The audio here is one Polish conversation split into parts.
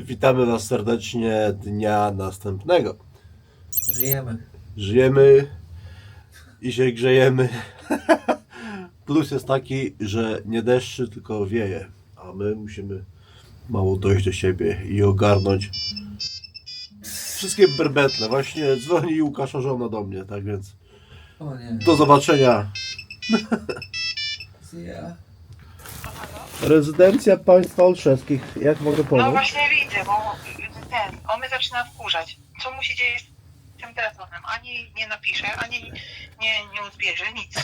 Witamy Was serdecznie dnia następnego. Żyjemy. Żyjemy i się grzejemy. Plus jest taki, że nie deszczy, tylko wieje. A my musimy mało dojść do siebie i ogarnąć wszystkie berbetle. Właśnie dzwoni Łukasza żona do mnie, tak więc O nie. do zobaczenia. Ja. Rezydencja państwa Olszewskich. Jak mogę No pomóc? właśnie widzę, bo ten, on mnie zaczyna wkurzać. Co mu się dzieje z tym telefonem? Ani nie napisze, ani nie, nie odbierze, nic.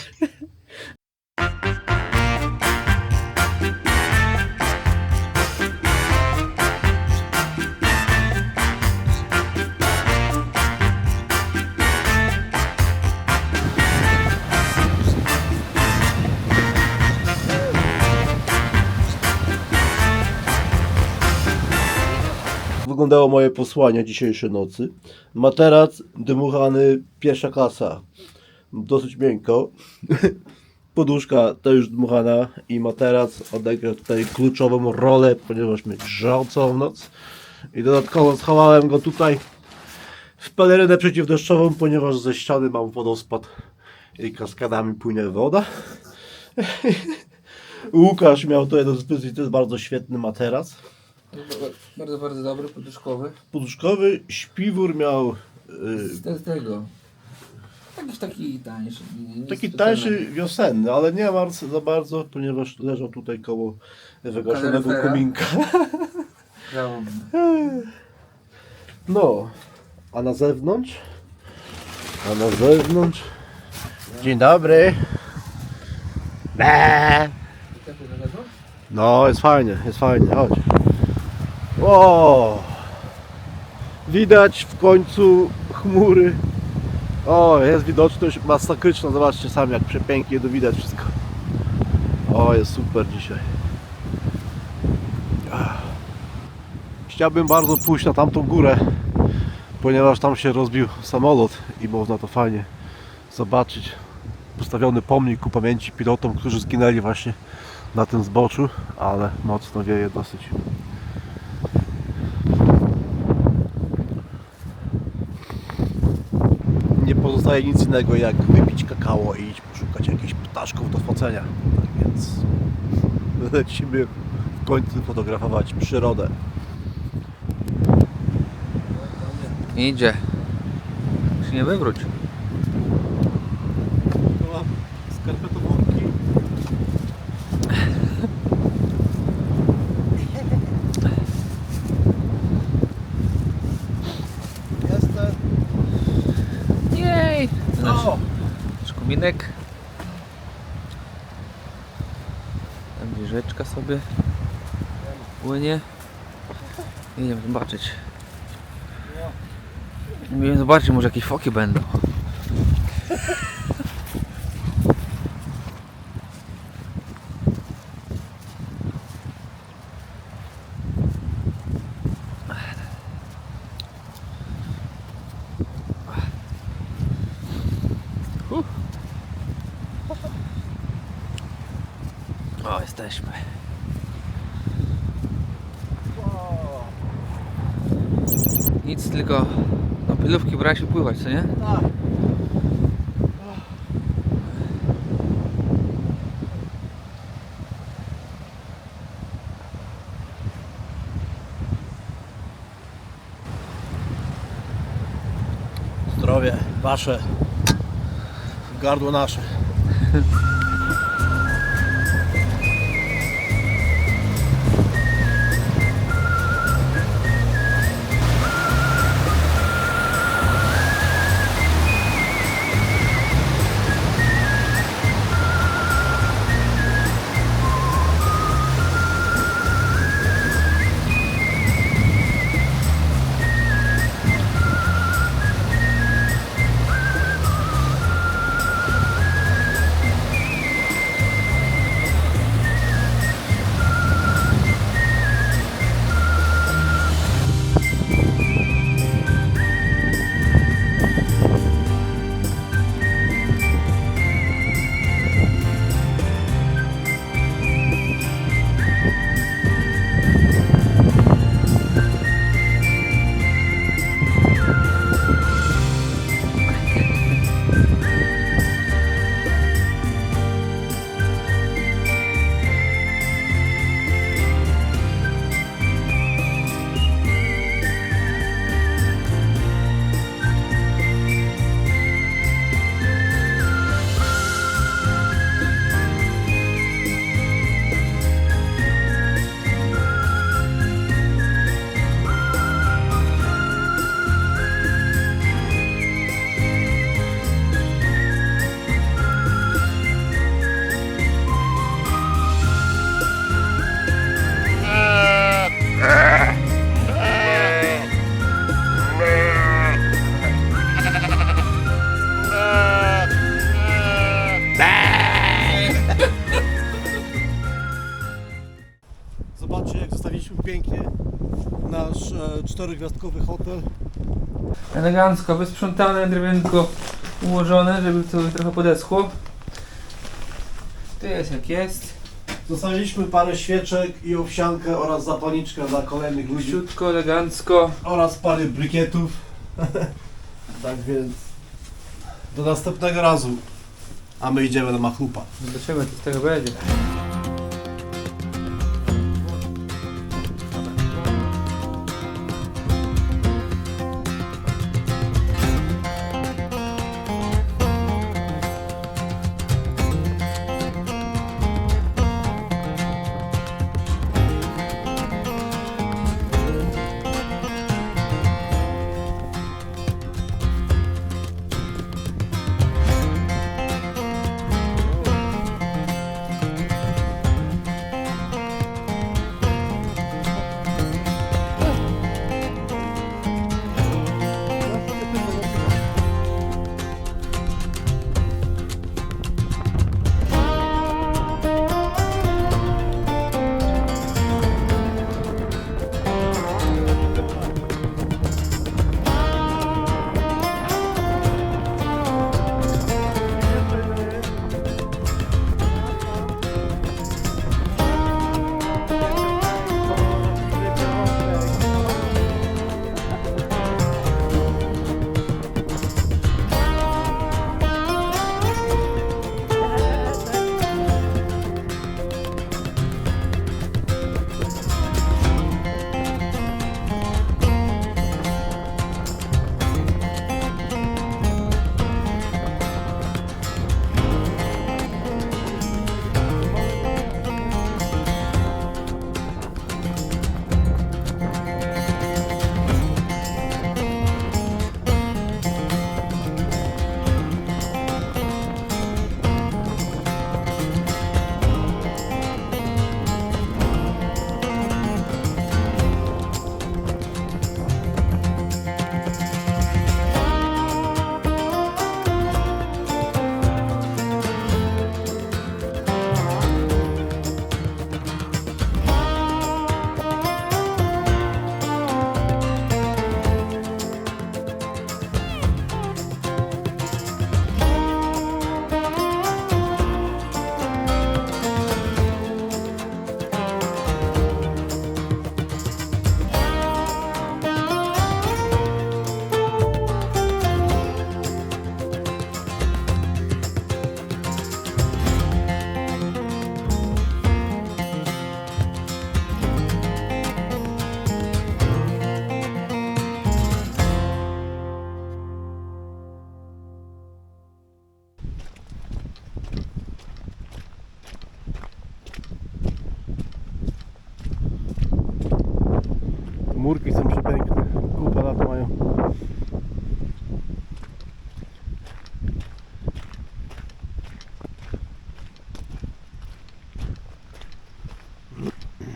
Wyglądało moje posłanie dzisiejszej nocy. Materac dmuchany pierwsza klasa. Dosyć miękko. Poduszka też dmuchana i materac odegra tutaj kluczową rolę, ponieważ mnie grzał całą noc. I dodatkowo schowałem go tutaj w pelerynę przeciwdeszczową, ponieważ ze ściany mam wodospad i kaskadami płynie woda. Łukasz miał tutaj do dyspozycji, to jest bardzo świetny materac. Bardzo, bardzo dobry, poduszkowy. poduszkowy śpiwór miał y, Z te- tego. Jakiś taki tańszy. taki tańszy wiosenny, ale nie ma za bardzo, ponieważ leżał tutaj koło wygaszonego kominka. No, a na zewnątrz? A na zewnątrz? Dzień dobry. Be. No, jest fajnie, jest fajnie, chodź. O! Widać w końcu chmury. O, jest widoczność masakryczna, zobaczcie sami jak przepięknie to widać wszystko. O, jest super dzisiaj. Chciałbym bardzo pójść na tamtą górę, ponieważ tam się rozbił samolot i można to fajnie zobaczyć. Postawiony pomnik ku pamięci pilotom, którzy zginęli właśnie na tym zboczu, ale mocno wieje dosyć. Nie pozostaje nic innego jak wypić kakao i iść poszukać jakichś ptaszków do focenia. Tak więc lecimy w końcu fotografować przyrodę. Idzie. Się nie wywróć. Płynie. Idziemy zobaczyć. Idziemy zobaczyć, może jakieś foki będą. O, jesteśmy. Nic, tylko do pilówki brać i pływać, co nie? Tak. Zdrowie wasze, gardło nasze. czterogwiazdkowy hotel. Elegancko, wysprzątane, drewienko ułożone, żeby to trochę podeschło. Tu jest jak jest. Zostawiliśmy parę świeczek i owsiankę oraz zapalniczkę dla kolejnych ludzi Ciutko, elegancko. oraz parę brykietów. tak więc do następnego razu. A my idziemy na machlupa. Zobaczymy co z tego będzie. Murki są przepiękne. Kupę lat mają.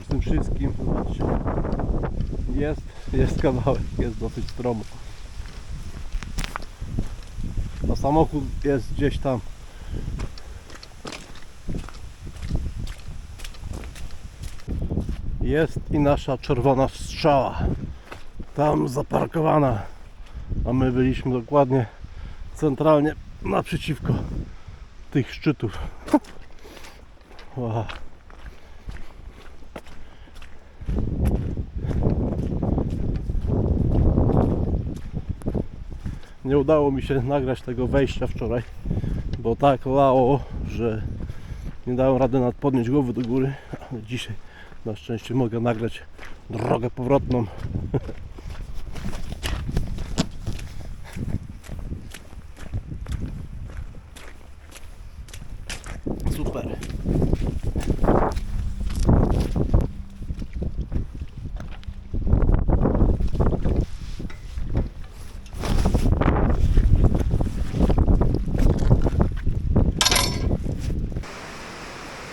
Z tym wszystkim, zobaczcie. Jest, jest kawałek, jest dosyć stromo. A samochód jest gdzieś tam. Jest i nasza czerwona strzała. Tam zaparkowana. A my byliśmy dokładnie centralnie naprzeciwko tych szczytów. Wow. Nie udało mi się nagrać tego wejścia wczoraj, bo tak lało, że nie dałem rady nawet podnieść głowy do góry, ale dzisiaj na szczęście mogę nagrać drogę powrotną. Super.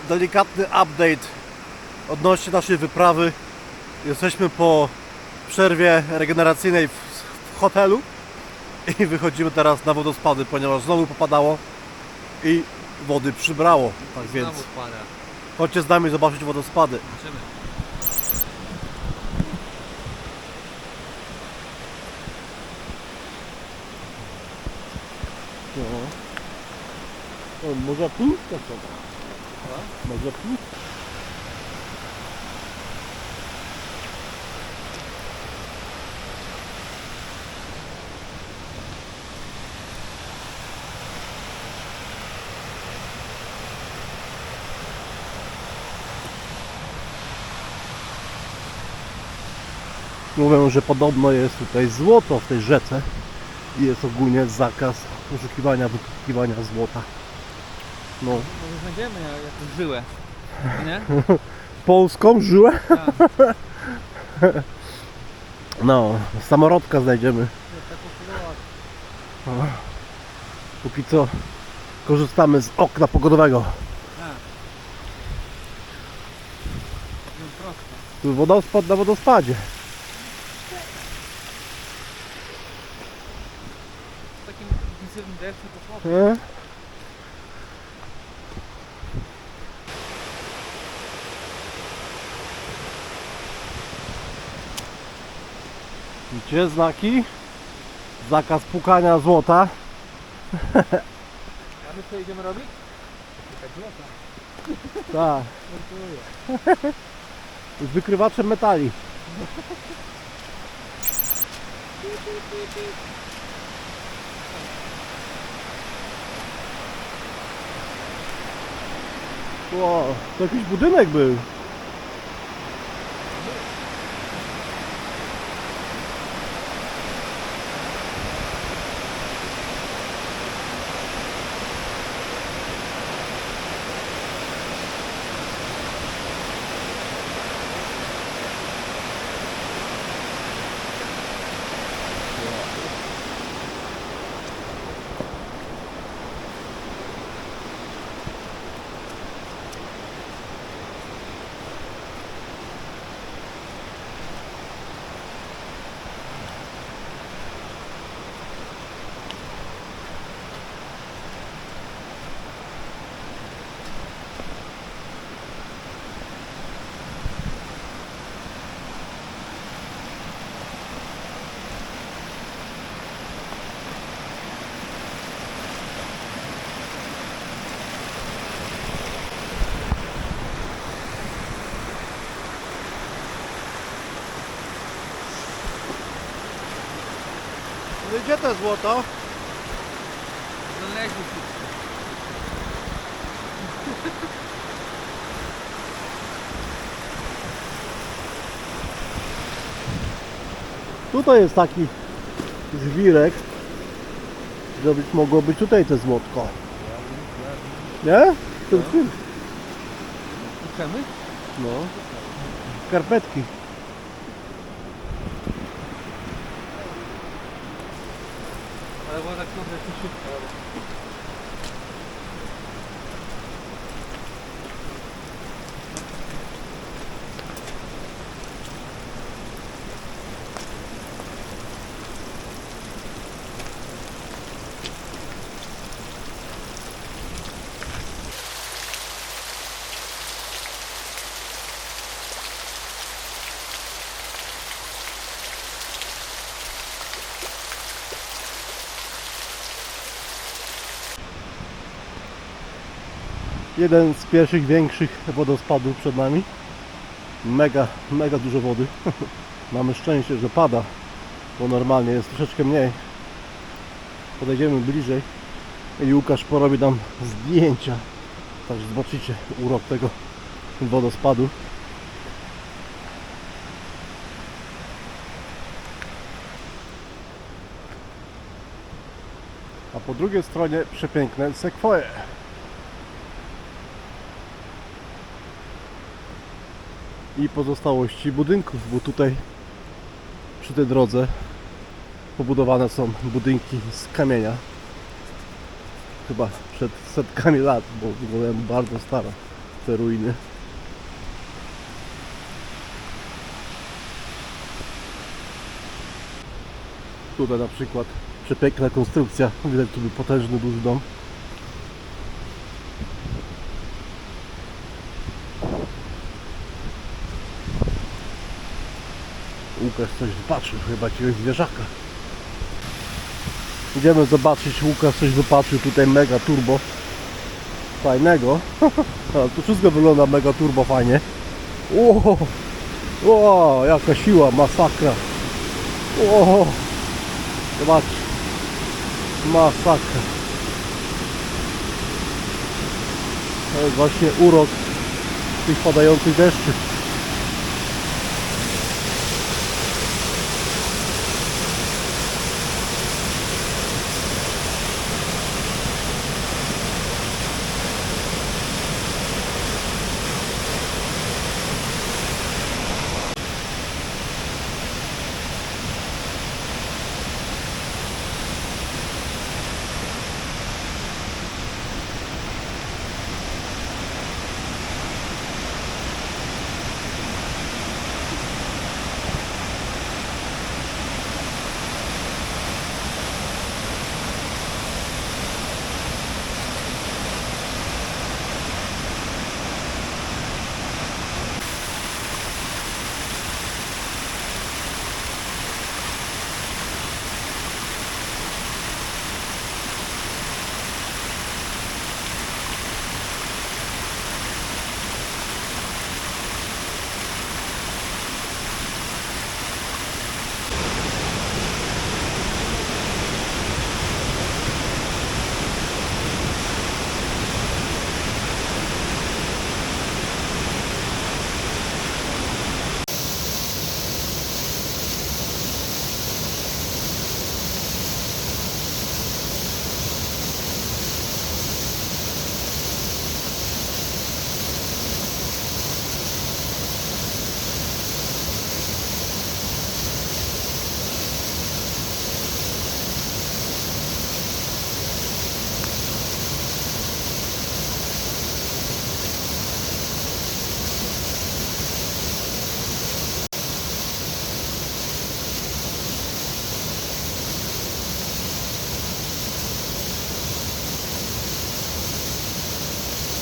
Delikatny update odnośnie naszej wyprawy. Jesteśmy po przerwie regeneracyjnej w hotelu i wychodzimy teraz na wodospady, ponieważ znowu popadało i wody przybrało. Tak znowu więc pada. chodźcie z nami zobaczyć wodospady. Zobaczymy. No. O, może pół? Tak, tak. Może? Mówią, że podobno jest tutaj złoto w tej rzece i jest ogólnie zakaz poszukiwania, wypłukiwania złota. No, Może znajdziemy jakąś żyłę. Nie? polską żyłę? Tak. No, samorodka znajdziemy. Póki co korzystamy z okna pogodowego. Tak. No. Tu wodospad na wodospadzie. W takim intensywnym deszczu to. Nie? Gdzie znaki? Zakaz pukania złota. A my co idziemy robić? Złota. Tak. Z wykrywaczem metali. Ło, to jakiś budynek był. No gdzie to złoto? Znaleźli się. Tutaj jest taki żwirek, że być mogło być tutaj te złotko. Nie? Ten film. Idziemy? No. Skarpetki. Kurde szybko. Jeden z pierwszych większych wodospadów przed nami. Mega, mega dużo wody. Mamy szczęście, że pada, bo normalnie jest troszeczkę mniej. Podejdziemy bliżej i Łukasz porobi nam zdjęcia. Także zobaczycie urok tego wodospadu. A po drugiej stronie przepiękne sekwoje. I pozostałości budynków, bo tutaj przy tej drodze pobudowane są budynki z kamienia. Chyba przed setkami lat, bo wyglądają bardzo stare te ruiny. Tutaj na przykład przepiękna konstrukcja, widać tu był potężny duży dom. Łukasz coś wypatrzył, chyba jakiegoś zwierzaka. Idziemy zobaczyć, Łukasz coś wypatrzył, tutaj mega turbo. fajnego. Tu wszystko wygląda mega turbo fajnie. Ło, ło, jaka siła, masakra. Ło, zobacz, masakra. To jest właśnie urok tych padających deszczy.